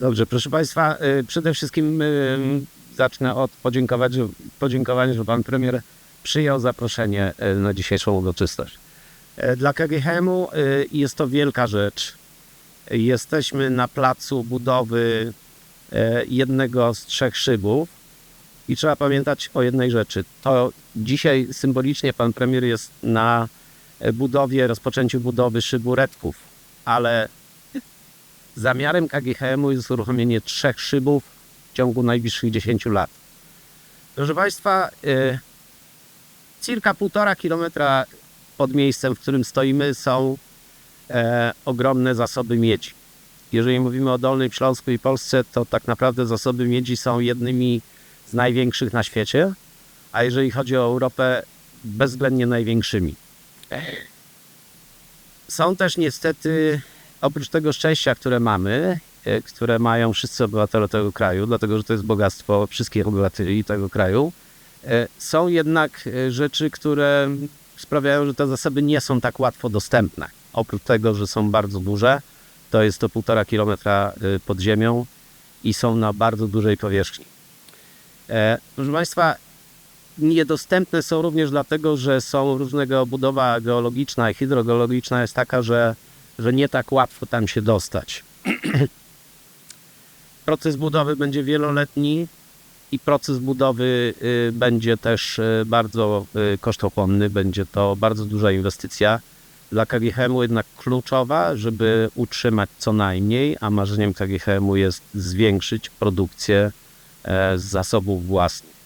Dobrze, proszę Państwa, y, przede wszystkim y, zacznę od podziękować, podziękowania, że Pan Premier przyjął zaproszenie y, na dzisiejszą uroczystość. Dla KGHM-u jest to wielka rzecz. Jesteśmy na placu budowy jednego z trzech szybów i trzeba pamiętać o jednej rzeczy. To dzisiaj symbolicznie Pan Premier jest na budowie, rozpoczęciu budowy szybu Redków, ale Zamiarem KGHM-u jest uruchomienie trzech szybów w ciągu najbliższych 10 lat. Proszę Państwa, y, cirka półtora kilometra pod miejscem, w którym stoimy, są e, ogromne zasoby miedzi. Jeżeli mówimy o Dolnym Śląsku i Polsce, to tak naprawdę zasoby miedzi są jednymi z największych na świecie, a jeżeli chodzi o Europę, bezwzględnie największymi. Są też niestety oprócz tego szczęścia, które mamy, e, które mają wszyscy obywatele tego kraju, dlatego że to jest bogactwo wszystkich obywateli tego kraju, e, są jednak e, rzeczy, które sprawiają, że te zasoby nie są tak łatwo dostępne. Oprócz tego, że są bardzo duże, to jest to półtora kilometra pod ziemią i są na bardzo dużej powierzchni. Proszę Państwa, niedostępne są również dlatego, że są różnego budowa geologiczna i hydrogeologiczna jest taka, że że nie tak łatwo tam się dostać. proces budowy będzie wieloletni i proces budowy y, będzie też y, bardzo y, kosztochłonny, będzie to bardzo duża inwestycja. Dla KGHM-u jednak kluczowa, żeby utrzymać co najmniej, a marzeniem KGHM-u jest zwiększyć produkcję e, z zasobów własnych.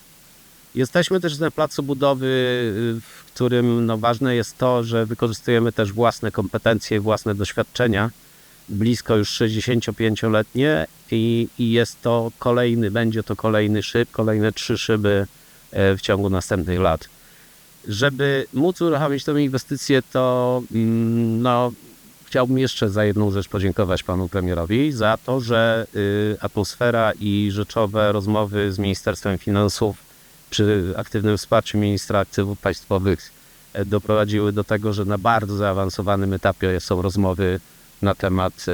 Jesteśmy też na placu budowy, y, w którym no, ważne jest to, że wykorzystujemy też własne kompetencje, własne doświadczenia, blisko już 65-letnie i, i jest to kolejny, będzie to kolejny szyb, kolejne trzy szyby e, w ciągu następnych lat. Żeby móc uruchomić tę inwestycję, to mm, no, chciałbym jeszcze za jedną rzecz podziękować panu premierowi za to, że y, atmosfera i rzeczowe rozmowy z Ministerstwem Finansów przy aktywnym wsparciu ministra aktywów państwowych e, doprowadziły do tego, że na bardzo zaawansowanym etapie są rozmowy na temat e,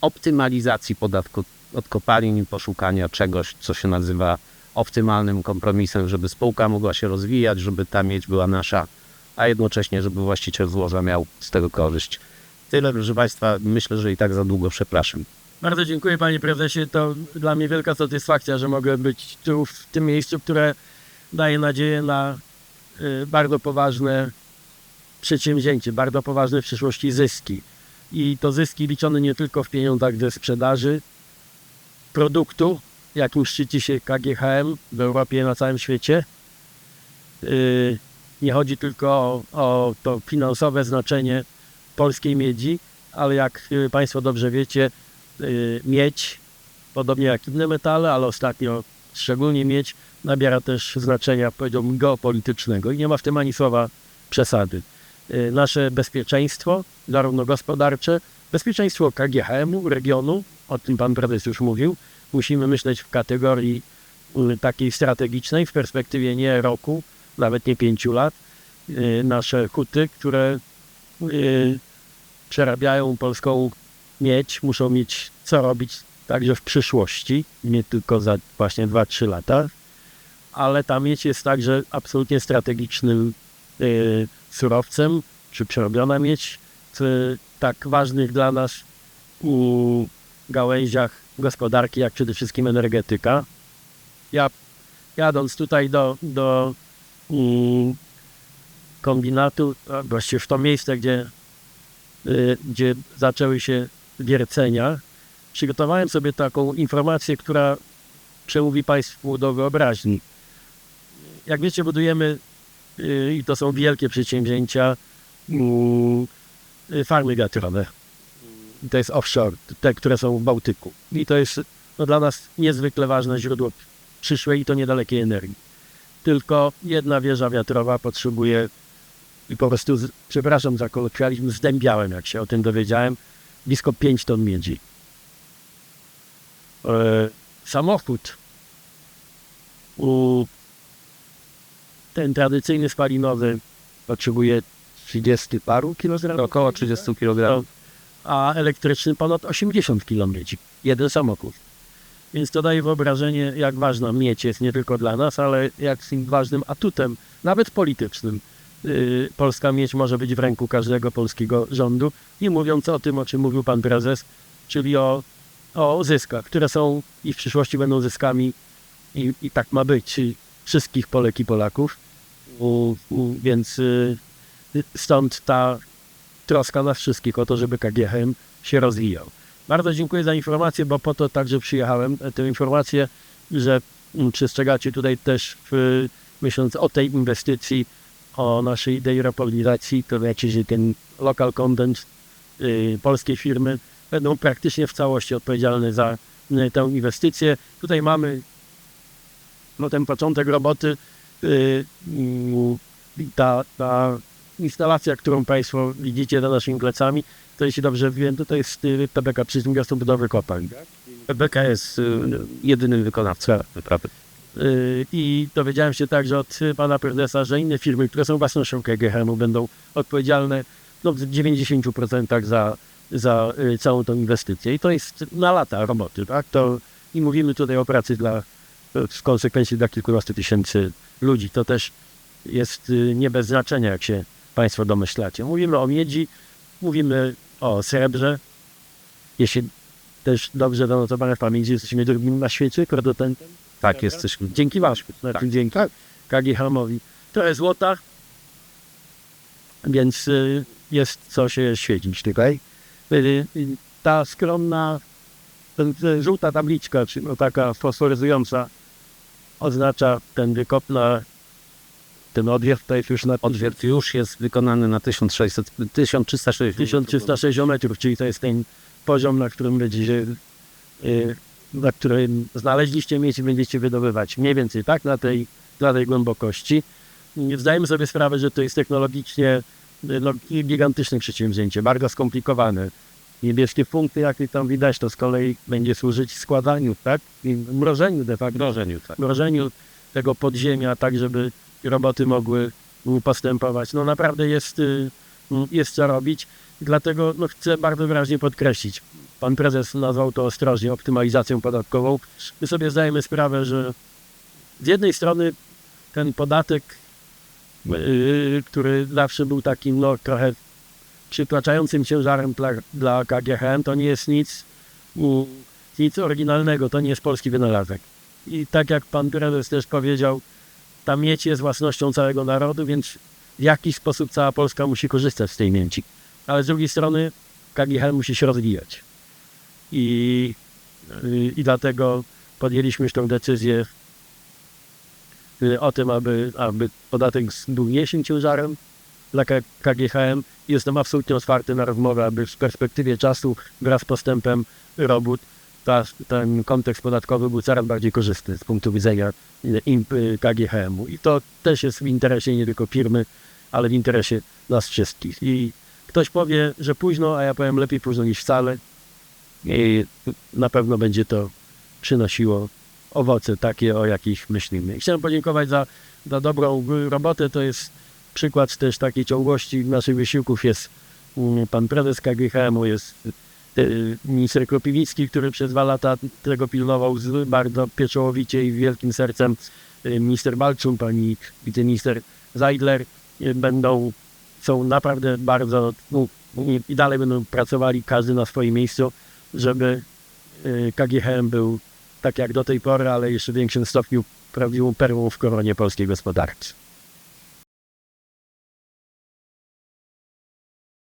optymalizacji podatku od kopalin i poszukania czegoś, co się nazywa optymalnym kompromisem, żeby spółka mogła się rozwijać, żeby ta miedź była nasza, a jednocześnie, żeby właściciel złoża miał z tego korzyść. Tyle, proszę Państwa, myślę, że i tak za długo przepraszam. Bardzo dziękuję panie prezesie. To dla mnie wielka satysfakcja, że mogę być tu w tym miejscu, które daje nadzieję na y, bardzo poważne przedsięwzięcie, bardzo poważne w przyszłości zyski. I to zyski liczone nie tylko w pieniądzach ze sprzedaży produktu, jakim szczyci się KGHM w Europie i na całym świecie. Y, Nie chodzi tylko o, o to finansowe znaczenie polskiej miedzi, ale jak y, Państwo dobrze wiecie, miedź, podobnie jak inne metale, ale ostatnio szczególnie miedź, nabiera też znaczenia, powiedziałbym, geopolitycznego i nie ma w tym ani słowa przesady. Y, Nasze bezpieczeństwo, zarówno gospodarcze, bezpieczeństwo KGHM-u, regionu, o tym pan prezes już mówił, musimy myśleć w kategorii y, takiej strategicznej, w perspektywie nie roku, nawet nie pięciu lat. Y, Nasze huty, które y, przerabiają polską miedź, muszą mieć co robić także w przyszłości, nie tylko za właśnie 2-3 lata, ale ta miedź jest także absolutnie strategicznym y, surowcem, czy przerobiona miedź w tak ważnych dla nas u gałęziach gospodarki, jak przede wszystkim energetyka. Ja jadąc tutaj do, do mm, kombinatu, właściwie w to miejsce, gdzie y, gdzie zaczęły się wiercenia, przygotowałem sobie taką informację, która przemówi Państwu do wyobraźni. Jak wiecie, budujemy, y, i to są wielkie przedsięwzięcia, y, farmy wiatrowe. To jest offshore, te, które są w Bałtyku. I to jest no, dla nas niezwykle ważne źródło przyszłej i to niedalekiej energii. Tylko jedna wieża wiatrowa potrzebuje i po prostu, przepraszam za kolokwializm, zdębiałem, jak się o tym dowiedziałem, blisko 5 ton miedzi. E, samochód, u, ten tradycyjny spalinowy potrzebuje 30 paru kilogramów. Około 30 kg. a elektryczny ponad 80 km. Jeden samochód. Więc to daje wyobrażenie, jak ważna miedź jest nie tylko dla nas, ale jak ważnym atutem, nawet politycznym. Yy, Polska miedź może być w ręku każdego polskiego rządu. Nie mówiąc o tym, o czym mówił pan prezes, czyli o, o zyskach, które są i w przyszłości będą zyskami i, i tak ma być y, wszystkich Polek i Polaków. U, u, więc y, stąd ta troska nas wszystkich o to, żeby KGHM się rozwijał. Bardzo dziękuję za informację, bo po to także przyjechałem. Tę informację, że mm, przestrzegacie tutaj też w, myśląc o tej inwestycji, o naszej dejropolnizacji, to wiecie, że ten local content, y, polskie firmy będą praktycznie w całości odpowiedzialne za y, tę inwestycję. Tutaj mamy no, ten początek roboty. Y, mm, ta, ta instalacja, którą Państwo widzicie za naszymi plecami, to jeśli dobrze wiem, to, to jest y, PBK Przedsiębiorstwo Budowy Kopalń. PBK jest y, jedynym wykonawcą wyprawy. Y, I dowiedziałem się także od pana prezesa, że inne firmy, które są własnością KGHM-u będą odpowiedzialne no, w 90% za, za y, całą tą inwestycję. I to jest na lata roboty, tak? To, I mówimy tutaj o pracy dla, w konsekwencji dla kilkunastu tysięcy ludzi. To też jest y, nie bez znaczenia, jak się Państwo domyślacie. Mówimy o miedzi, mówimy o srebrze. Jeśli też dobrze zanotowane w pamięci, jesteśmy drugim na świecie producentem. Tak, jesteśmy. Dzięki Waszku, znaczy Tak. dzięki KGHM-owi. Trochę złota, więc y, jest co się świecić tutaj. Y, y, ta skromna, ten, ten żółta tabliczka, czy no taka fosforyzująca, oznacza ten wykop na ten odwiew, to jest już na Odwiert już jest wykonany na 1600, 1360. 1360 metrów, czyli to jest ten poziom, na którym będziecie, y, na którym znaleźliście i będziecie wydobywać. Mniej więcej tak, na tej, na tej głębokości. Zdajemy sobie sprawę, że to jest technologicznie no, gigantyczne przedsięwzięcie, bardzo skomplikowane. Niebieskie punkty, jakie tam widać, to z kolei będzie służyć składaniu, tak? I mrożeniu de facto Wdrożeniu, tak. mrożeniu tego podziemia, tak żeby roboty mogły postępować. No naprawdę jest, y, jest co robić, dlatego no, chcę bardzo wyraźnie podkreślić. Pan prezes nazwał to ostrożnie optymalizacją podatkową. My sobie zdajemy sprawę, że z jednej strony ten podatek, yy, który zawsze był takim no, trochę przytłaczającym ciężarem dla, dla KGHM, to nie jest nic, nic oryginalnego, to nie jest polski wynalazek. I tak jak pan prezes też powiedział, ta miedź jest własnością całego narodu, więc w jakiś sposób cała Polska musi korzystać z tej miedzi. Ale z drugiej strony KGHM musi się rozwijać. I, y, i dlatego podjęliśmy już tę decyzję y, o tym, aby, aby podatek był mniejszym ciężarem dla KGHM. Jestem absolutnie otwarty na rozmowę, aby w perspektywie czasu wraz z postępem robót ta, ten kontekst podatkowy był coraz bardziej korzystny z punktu widzenia KGHM-u. I to też jest w interesie nie tylko firmy, ale w interesie nas wszystkich. I ktoś powie, że późno, a ja powiem lepiej późno niż wcale. I na pewno będzie to przynosiło owoce takie, o jakich myślimy. Chciałem podziękować za, za dobrą robotę. To jest przykład też takiej ciągłości naszych wysiłków. Jest mm, pan prezes KGHM-u, jest y, minister Kropiwicki, który przez dwa lata tego pilnował z bardzo pieczołowicie i wielkim sercem. Y, Minister Balczun, pani wiceminister Zajdler y, będą, są naprawdę bardzo no, i dalej będą pracowali każdy na swoim miejscu, żeby y, KGHM był tak jak do tej pory, ale jeszcze w większym stopniu prawdziwą perłą w koronie polskiej gospodarki.